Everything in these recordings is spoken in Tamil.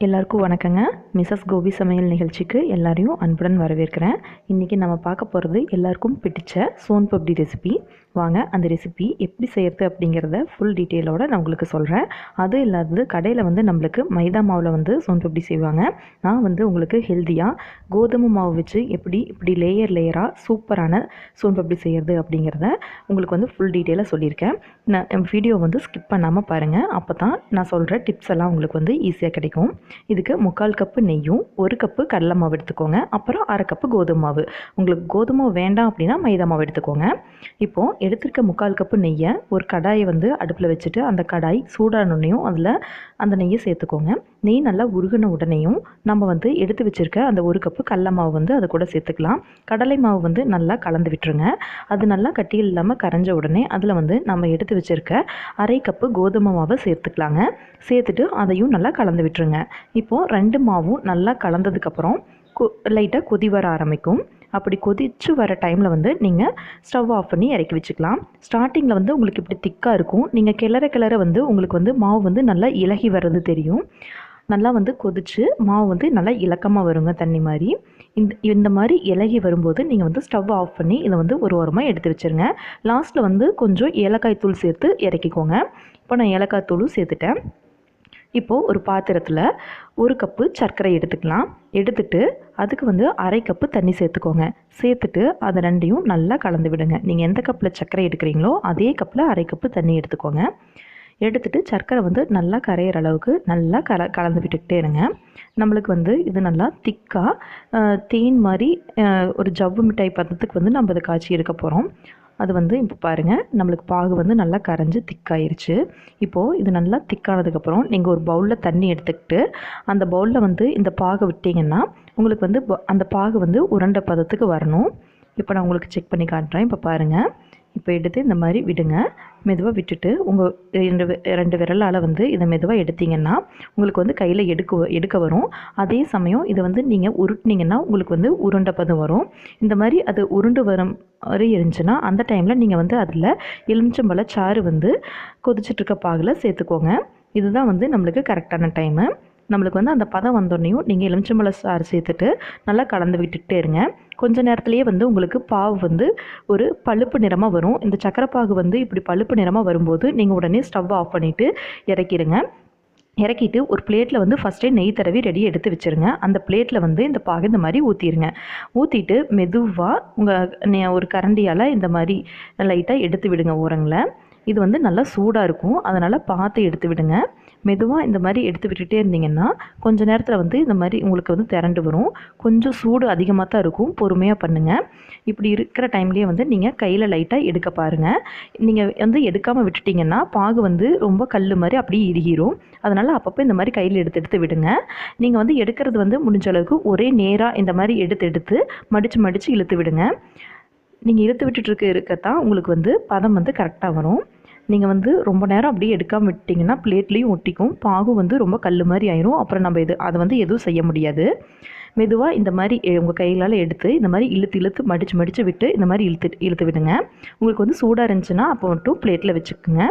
எல்லாருக்கும் வணக்கங்க. மிஸ்ஸஸ் கோபி சமையல் நிகழ்ச்சிக்கு எல்லாரையும் அன்புடன் வரவேற்கிறேன். இன்றைக்கி நம்ம பார்க்க போகிறது எல்லாருக்கும் பிடிச்ச சோன் பப்டி ரெசிபி வாங்க. அந்த ரெசிபி எப்படி செய்கிறது அப்படிங்கிறத ஃபுல் டீட்டெயிலோடு நான் உங்களுக்கு சொல்கிறேன் அது இல்லாதது கடையில் வந்து நம்மளுக்கு மைதா மாவில் வந்து சோன் பப்டி செய்வாங்க? நான் வந்து உங்களுக்கு ஹெல்த்தியாக கோதுமை மாவு வச்சு எப்படி இப்படி லேயர் லேயராக சூப்பரான சோன் பப்டி செய்கிறது அப்படிங்கிறத உங்களுக்கு வந்து ஃபுல் டீட்டெயிலாக சொல்லியிருக்கேன். நான் வீடியோ வந்து ஸ்கிப் பண்ணாமல் பாருங்கள் அப்போ தான் நான் சொல்கிற டிப்ஸ் எல்லாம் உங்களுக்கு வந்து ஈஸியாக கிடைக்கும். இதுக்கு முக்கால் கப்பு நெய்யும் ஒரு கப்பு கடலை மாவு எடுத்துக்கோங்க. அப்புறம் அரை கப்பு கோதுமை மாவு. உங்களுக்கு கோதுமை வேண்டாம் அப்படின்னா மைதா மாவு எடுத்துக்கோங்க. இப்போது எடுத்திருக்க முக்கால் கப்பு நெய்யை ஒரு கடாயை வந்து அடுப்பில் வச்சுட்டு அந்த கடாய் சூடானோடனையும் அதில் அந்த நெய்யை சேர்த்துக்கோங்க. நெய் நல்லா உருகின உடனேயும் நம்ம வந்து எடுத்து வச்சுருக்க அந்த ஒரு கப்பு கடல மாவு வந்து அது கூட சேர்த்துக்கலாம். கடலை மாவு வந்து நல்லா கலந்து விட்டுருங்க. அது நல்லா கட்டியில் இல்லாமல் கரைஞ்ச உடனே அதில் வந்து நம்ம எடுத்து வச்சுருக்க அரை கப்பு கோதுமை மாவை சேர்த்துக்கலாங்க. சேர்த்துட்டு அதையும் நல்லா கலந்து விட்டுருங்க. இப்போது ரெண்டு மாவும் நல்லா கலந்ததுக்கப்புறம் கொ லைட்டாக கொதி வர ஆரம்பிக்கும். அப்படி கொதிச்சு வர டைமில் வந்து நீங்கள் ஸ்டவ் ஆஃப் பண்ணி இறக்கி வச்சுக்கலாம். ஸ்டார்டிங்கில் வந்து உங்களுக்கு இப்படி திக்காக இருக்கும். நீங்கள் கிளற கிளற வந்து உங்களுக்கு வந்து மாவு வந்து நல்லா இலகி வர்றது தெரியும். நல்லா வந்து கொதிச்சு மாவு வந்து நல்லா இலக்கமாக வருங்க தண்ணி மாதிரி. இந்த இந்த மாதிரி இலகி வரும்போது நீங்கள் வந்து ஸ்டவ் ஆஃப் பண்ணி இதை வந்து ஒரு ஓரமாக எடுத்து வச்சுருங்க. லாஸ்ட்டில் வந்து கொஞ்சம் ஏலக்காய் தூள் சேர்த்து இறக்கிக்கோங்க. இப்போ நான் ஏலக்காய் தூளும் சேர்த்துட்டேன். இப்போது ஒரு பாத்திரத்தில் ஒரு கப்பு சர்க்கரை எடுத்துக்கலாம். எடுத்துட்டு அதுக்கு வந்து அரை கப்பு தண்ணி சேர்த்துக்கோங்க. சேர்த்துட்டு அதை ரெண்டையும் நல்லா கலந்து விடுங்க. நீங்கள் எந்த கப்பில் சர்க்கரை எடுக்கிறீங்களோ அதே கப்பில் அரை கப்பு தண்ணி எடுத்துக்கோங்க. எடுத்துட்டு சர்க்கரை வந்து நல்லா கரையிற அளவுக்கு நல்லா கல கலந்து விட்டுக்கிட்டே இருங்க. நம்மளுக்கு வந்து இது நல்லா திக்காக தேன் மாதிரி ஒரு ஜவ்வு மிட்டாய் பதத்துக்கு வந்து நம்ம அதை காய்ச்சி எடுக்க போகிறோம் அது வந்து இப்போ பாருங்கள் நம்மளுக்கு பாகு வந்து நல்லா கரைஞ்சி திக்காயிருச்சு இப்போது இது நல்லா திக்கானதுக்கப்புறம் நீங்கள் ஒரு பவுலில் தண்ணி எடுத்துக்கிட்டு அந்த பவுலில் வந்து இந்த பாகை விட்டிங்கன்னா உங்களுக்கு வந்து அந்த பாகு வந்து உருண்டை பதத்துக்கு வரணும். இப்போ நான் உங்களுக்கு செக் பண்ணி காட்டுறேன். இப்போ பாருங்கள் இப்போ எடுத்து இந்த மாதிரி விடுங்க. மெதுவாக விட்டுட்டு உங்கள் ரெண்டு ரெண்டு விரலால் வந்து இதை மெதுவாக எடுத்தீங்கன்னா உங்களுக்கு வந்து கையில் எடுக்க எடுக்க வரும். அதே சமயம் இதை வந்து நீங்கள் உருட்டினீங்கன்னா உங்களுக்கு வந்து உருண்டை பதம் வரும். இந்த மாதிரி அது உருண்டு வரும் வரை இருந்துச்சுன்னா அந்த டைமில் நீங்கள் வந்து அதில் எலுமிச்சம்பழ சாறு வந்து கொதிச்சிட்ருக்க பாகில் சேர்த்துக்கோங்க. இதுதான் வந்து நம்மளுக்கு கரெக்டான டைமு நம்மளுக்கு வந்து அந்த பதம் வந்தோடனையும் நீங்கள் எலுமிச்சம்பழ சாறு சேர்த்துட்டு நல்லா கலந்து விட்டுக்கிட்டே இருங்க. கொஞ்ச நேரத்துலேயே வந்து உங்களுக்கு பாவு வந்து ஒரு பழுப்பு நிறமாக வரும். இந்த சக்கரைப்பாகு வந்து இப்படி பழுப்பு நிறமாக வரும்போது நீங்கள் உடனே ஸ்டவ் ஆஃப் பண்ணிவிட்டு இறக்கிடுங்க இறக்கிட்டு ஒரு பிளேட்டில் வந்து ஃபஸ்ட்டே நெய் தடவி ரெடி எடுத்து வச்சுருங்க. அந்த பிளேட்டில் வந்து இந்த பாகு இந்த மாதிரி ஊற்றிடுங்க ஊற்றிட்டு மெதுவாக உங்கள் ஒரு கரண்டியால் இந்த மாதிரி லைட்டாக எடுத்து விடுங்க ஓரங்களை. இது வந்து நல்லா சூடாக இருக்கும். அதனால் பார்த்து எடுத்து விடுங்க. மெதுவாக இந்த மாதிரி எடுத்து விட்டுட்டே இருந்தீங்கன்னா கொஞ்சம் நேரத்தில் வந்து இந்த மாதிரி உங்களுக்கு வந்து திரண்டு வரும். கொஞ்சம் சூடு அதிகமாக தான் இருக்கும். பொறுமையாக பண்ணுங்கள் இப்படி இருக்கிற டைம்லேயே வந்து நீங்கள் கையில் லைட்டாக எடுக்க பாருங்கள் நீங்கள் வந்து எடுக்காமல் விட்டுட்டிங்கன்னா பாகு வந்து ரொம்ப கல் மாதிரி அப்படியே இறுகிரும். அதனால் அப்பப்போ இந்த மாதிரி கையில் எடுத்து எடுத்து விடுங்க. நீங்கள் வந்து எடுக்கிறது வந்து முடிஞ்ச அளவுக்கு ஒரே நேராக இந்த மாதிரி எடுத்து எடுத்து மடித்து மடித்து இழுத்து விடுங்க. நீங்கள் இழுத்து விட்டுட்டு இருக்க இருக்கத்தான் உங்களுக்கு வந்து பதம் வந்து கரெக்டாக வரும். நீங்கள் வந்து ரொம்ப நேரம் அப்படியே எடுக்காமல் விட்டிங்கன்னா பிளேட்லேயும் ஒட்டிக்கும். பாகும் வந்து ரொம்ப கல் மாதிரி ஆயிரும். அப்புறம் நம்ம இது அதை வந்து எதுவும் செய்ய முடியாது. மெதுவாக இந்த மாதிரி உங்கள் கைகளால் எடுத்து இந்த மாதிரி இழுத்து இழுத்து மடித்து மடித்து விட்டு இந்த மாதிரி இழுத்து இழுத்து விடுங்க. உங்களுக்கு வந்து சூடாக இருந்துச்சுன்னா அப்போ மட்டும் பிளேட்டில் வச்சுக்கோங்க.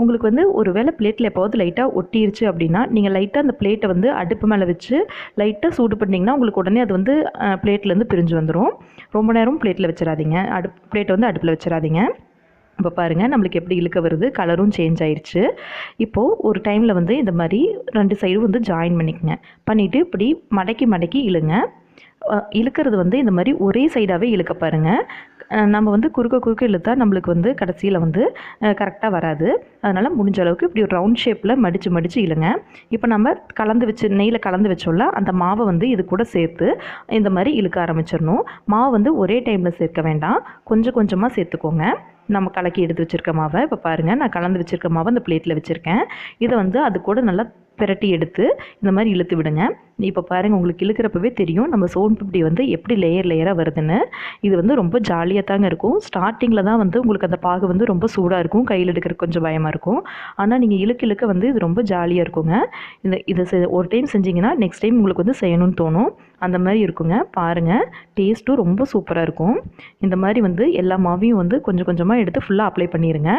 உங்களுக்கு வந்து ஒரு வேளை பிளேட்டில் எப்போவது லைட்டாக ஒட்டிருச்சு அப்படின்னா நீங்கள் லைட்டாக அந்த பிளேட்டை வந்து அடுப்பு மேலே வச்சு லைட்டாக சூடு பண்ணிங்கன்னா உங்களுக்கு உடனே அது வந்து பிளேட்லேருந்து பிரிஞ்சு வந்துடும் ரொம்ப நேரம் பிளேட்டில் வச்சிடாதீங்க. அடுப் பிளேட்டை வந்து அடுப்பில் வச்சிடாதீங்க. இப்போ பாருங்கள் நம்மளுக்கு எப்படி இழுக்க வருது? கலரும் சேஞ்ச் ஆயிடுச்சு இப்போது ஒரு டைமில் வந்து இந்த மாதிரி ரெண்டு சைடும் வந்து ஜாயின் பண்ணிக்கோங்க. பண்ணிவிட்டு இப்படி மடக்கி மடக்கி இழுங்க. இழுக்கிறது வந்து இந்த மாதிரி ஒரே சைடாகவே இழுக்க பாருங்கள் நம்ம வந்து குறுக்க குறுக்க இழுத்தா நம்மளுக்கு வந்து கடைசியில் வந்து கரெக்டாக வராது. அதனால் முடிஞ்ச அளவுக்கு இப்படி ஒரு ரவுண்ட் ஷேப்பில் மடித்து மடித்து இழுங்க. இப்போ நம்ம கலந்து வச்சு நெய்யில் கலந்து வச்சோம்ல அந்த மாவை வந்து இது கூட சேர்த்து இந்த மாதிரி இழுக்க ஆரம்பிச்சிடணும். மாவு வந்து ஒரே டைமில் சேர்க்க வேண்டாம். கொஞ்சம் கொஞ்சமாக சேர்த்துக்கோங்க. நம்ம கலக்கி எடுத்து வச்சுருக்க மாவை. இப்போ பாருங்கள் நான் கலந்து வச்சுருக்க மாவை அந்த பிளேட்டில் வச்சுருக்கேன். இதை வந்து அது கூட நல்லா பிரட்டி எடுத்து இந்த மாதிரி இழுத்து விடுங்க. இப்போ பாருங்கள் உங்களுக்கு இழுக்கிறப்பவே தெரியும். நம்ம சோன் பிப்டி வந்து எப்படி லேயர் லேயராக வருதுன்னு. இது வந்து ரொம்ப ஜாலியாக தாங்க இருக்கும். ஸ்டார்டிங்கில் தான் வந்து உங்களுக்கு அந்த பாகு வந்து ரொம்ப சூடாக இருக்கும். கையில் எடுக்கிற கொஞ்சம் பயமாக இருக்கும். ஆனால் நீங்கள் இழுக்க இழுக்க வந்து இது ரொம்ப ஜாலியாக இருக்குங்க. இந்த இதை ஒரு டைம் செஞ்சிங்கன்னா நெக்ஸ்ட் டைம் உங்களுக்கு வந்து செய்யணும்னு தோணும். அந்த மாதிரி இருக்குங்க. பாருங்கள் டேஸ்ட்டும் ரொம்ப சூப்பராக இருக்கும். இந்த மாதிரி வந்து எல்லா மாவையும் வந்து கொஞ்சம் கொஞ்சமாக எடுத்து ஃபுல்லாக அப்ளை பண்ணிடுங்க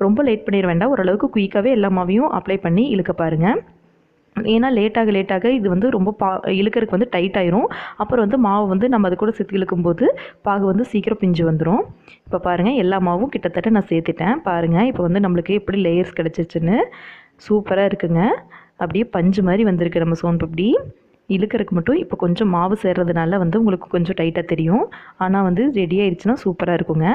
ரொம்ப லேட் பண்ணிட வேண்டாம். ஓரளவுக்கு குயிக்காகவே எல்லா மாவையும் அப்ளை பண்ணி இழுக்க பாருங்கள் ஏன்னா லேட்டாக லேட்டாக இது வந்து ரொம்ப பா இழுக்கிறதுக்கு வந்து டைட் ஆயிரும். அப்புறம் வந்து மாவு வந்து நம்ம அது கூட சேர்த்து இழுக்கும்போது பாகு வந்து சீக்கிரம் பிஞ்சு வந்துடும் இப்போ பாருங்கள் எல்லா மாவும் கிட்டத்தட்ட நான் சேர்த்துட்டேன். பாருங்கள் இப்போ வந்து நம்மளுக்கு எப்படி லேயர்ஸ் கிடச்சிச்சின்னு. சூப்பராக இருக்குங்க. அப்படியே பஞ்சு மாதிரி வந்திருக்கு நம்ம சோன் பப்படி. இழுக்கிறதுக்கு மட்டும் இப்போ கொஞ்சம் மாவு சேர்றதுனால வந்து உங்களுக்கு கொஞ்சம் டைட்டாக தெரியும். ஆனால் வந்து ரெடி ஆயிடுச்சுன்னா சூப்பராக இருக்குங்க.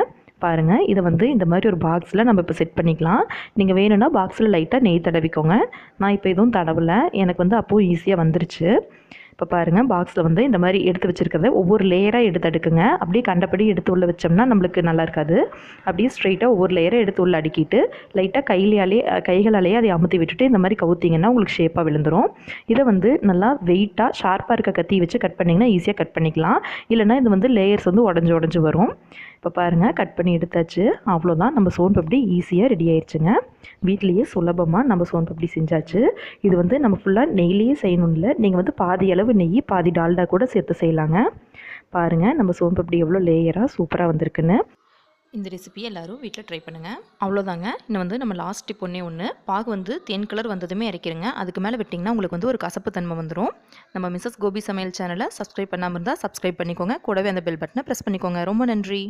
பாருங்கள் இதை வந்து இந்த மாதிரி ஒரு பாக்ஸில் நம்ம இப்போ செட் பண்ணிக்கலாம். நீங்கள் வேணும்னா பாக்ஸில் லைட்டாக நெய் தடவிக்கோங்க. நான் இப்போ எதுவும் தடவலை. எனக்கு வந்து அப்போது ஈஸியாக வந்துருச்சு. இப்போ பாருங்கள் பாக்ஸில் வந்து இந்த மாதிரி எடுத்து வச்சுருக்கிறத ஒவ்வொரு லேயராக எடுத்து அடுக்குங்க. அப்படியே கண்டபடி எடுத்து உள்ள வச்சோம்னா நம்மளுக்கு நல்லா இருக்காது. அப்படியே ஸ்ட்ரைட்டாக ஒவ்வொரு லேயராக எடுத்து உள்ள அடுக்கிட்டு லைட்டாக கையிலேயே கைகளாலேயே அதை அமுத்தி விட்டுட்டு இந்த மாதிரி கவுத்திங்கன்னா உங்களுக்கு ஷேப்பாக விழுந்துரும். இதை வந்து நல்லா வெயிட்டாக ஷார்ப்பாக இருக்க கத்தி வச்சு கட் பண்ணிங்கன்னா ஈஸியாக கட் பண்ணிக்கலாம். இல்லைனா இது வந்து லேயர்ஸ் வந்து உடஞ்சி உடஞ்சி வரும். இப்போ பாருங்கள் கட் பண்ணி எடுத்தாச்சு. அவ்வளோதான் நம்ம சோன்பு அப்படி ஈஸியாக ரெடி ஆயிடுச்சுங்க வீட்லேயே சுலபமாக நம்ம சோன் அப்படி செஞ்சாச்சு. இது வந்து நம்ம ஃபுல்லாக நெய்லேயே செய்யணும் இல்லை நீங்கள் வந்து பாதி அளவு நெய் பாதி டால்டா கூட சேர்த்து செய்யலாங்க. பாருங்கள் நம்ம சோன் அப்படி எவ்வளோ லேயராக சூப்பராக வந்திருக்குன்னு. இந்த ரெசிபி எல்லாரும் வீட்டில் ட்ரை பண்ணுங்கள் அவ்வளோதாங்க. இன்னும் வந்து நம்ம லாஸ்ட் டிப் ஒன்றே ஒன்று பாகு வந்து தேன் கலர் வந்ததுமே இறக்கிடுங்க அதுக்கு மேலே விட்டிங்கன்னா உங்களுக்கு வந்து ஒரு கசப்பு தன்மை வந்துடும் நம்ம மிஸ்ஸஸ் கோபி சமையல் சேனலை சப்ஸ்கிரைப் பண்ணாமல் இருந்தால் சப்ஸ்கிரைப் பண்ணிக்கோங்க. கூடவே அந்த பெல் பட்டனை ப்ரெஸ் பண்ணிக்கோங்க. ரொம்ப நன்றி.